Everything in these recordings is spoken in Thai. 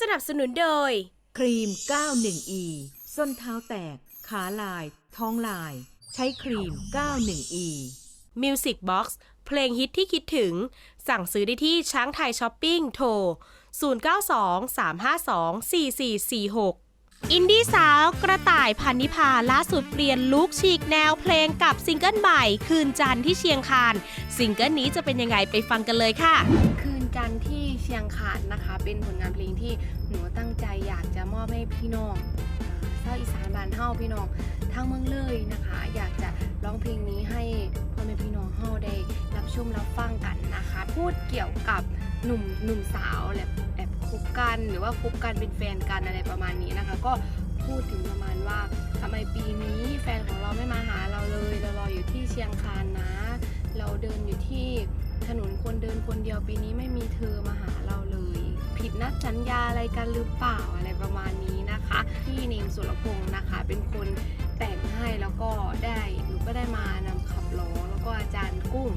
สนับสนุนโดย ครีม 91E ส้นเท้าแตก ขาลาย ท้องลาย ใช้ครีม 91E Music Box เพลงฮิตที่คิดถึง สั่งซื้อได้ที่ช้างไทยช้อปปิ้งโทร 0923524446อินดี้สาวกระต่ายพันนิพาล่าสุดเปลี่ยนลุคฉีกแนวเพลงกับซิงเกิลใหม่ คืนจันทร์ที่เชียงคาน ซิงเกิลนี้จะเป็นยังไงไปฟังกันเลยค่ะคืน จันทร์ที่เชียงคานนะคะ เป็นผลงานเพลงที่หนูตั้งใจอยากจะมอบให้พี่น้องเศร้าวอีสานบ้านเฮาพี่น้องทั้งเมืองเลยนะคะ อยากจะร้องเพลงนี้ให้พ่อแม่พี่น้องเฮาได้รับชมรับฟังกันนะคะ พูดเกี่ยวกับหนุ่มหนุ่มสาวแบบแอบคบกันหรือว่าคบกันเป็นแฟนกันอะไรประมาณนี้นะคะ ก็พูดถึงประมาณว่าทำไมปีนี้แฟนของเราไม่มาหาเราเลย เรารออยู่ที่เชียงคานนะ เราเดินอยู่ที่ นุนคนเดินคนเดียวปีนี้ไม่มีเธอมาหาเราเลย ผิดนัดสัญญาอะไรกันหรือเปล่าอะไรประมาณนี้นะคะพี่เนมสุรพงศ์นะคะ เป็นคนแต่งให้แล้วก็ได้หนูก็ได้มานำขับร้องแล้วก็อาจารย์กุ้ง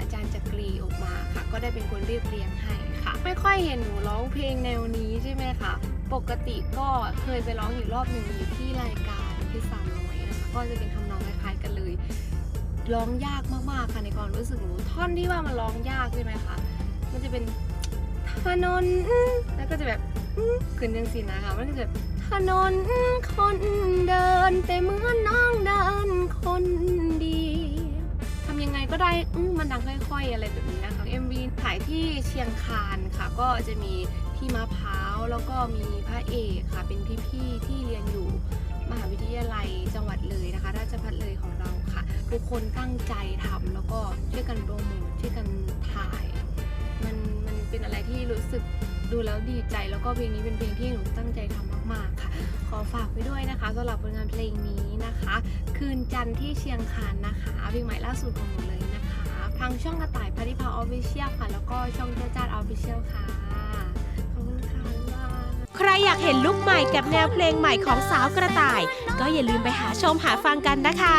อาจารย์จักรีออกมาค่ะ ก็ได้เป็นคนเรียบเรียงให้ค่ะ ไม่ค่อยเห็นหนูร้องเพลงแนวนี้ใช่ไหมคะปกติก็เคยไปร้องอยู่รอบหนึ่งอยู่ที่รายการที่สามร้อยนะคะก็จะเป็นทำนองคล้ายๆกันเลย ร้องยากมากๆค่ะในความรู้สึกหนูท่อนที่ว่ามันร้องยากใช่ไหมคะมันจะเป็นถนนแล้วก็จะแบบขึ้นยังสินะคะมันก็จะแบบถนนคนเดิน แต่เหมือนน้องเดินคนเดียวทำยังไงก็ได้อมันดังค่อยๆอะไรแบบนี้นะคะ MV ถ่ายที่เชียงคานค่ะ ก็จะมีพี่มะพร้าวแล้วก็มีพระเอกค่ะ เป็นพี่ๆที่เรียนอยู่ ทุกคนตั้งใจทำแล้วก็ช่วยกันโปรโมทช่วยกันถ่าย มันมันเป็นอะไรที่รู้สึกดูแล้วดีใจ แล้วก็เพลงนี้เป็นเพลงที่หนูตั้งใจทำมากๆค่ะ ขอฝากไว้ด้วยนะคะสำหรับผลงานเพลงนี้นะคะ คืนจันทร์ที่เชียงคานนะคะเพลงใหม่ล่าสุดของหนูเลยนะคะ ทางช่องกระต่ายพัทิพาออฟฟิเชียลค่ะ แล้วก็ช่องเจ้าจ้าออฟฟิเชียลค่ะขอบคุณค่ะบ๊ายบายใครอยากเห็นลุคใหม่กับแนวเพลงใหม่ของสาวกระต่าย ก็อย่าลืมไปหาชมหาฟังกันนะคะ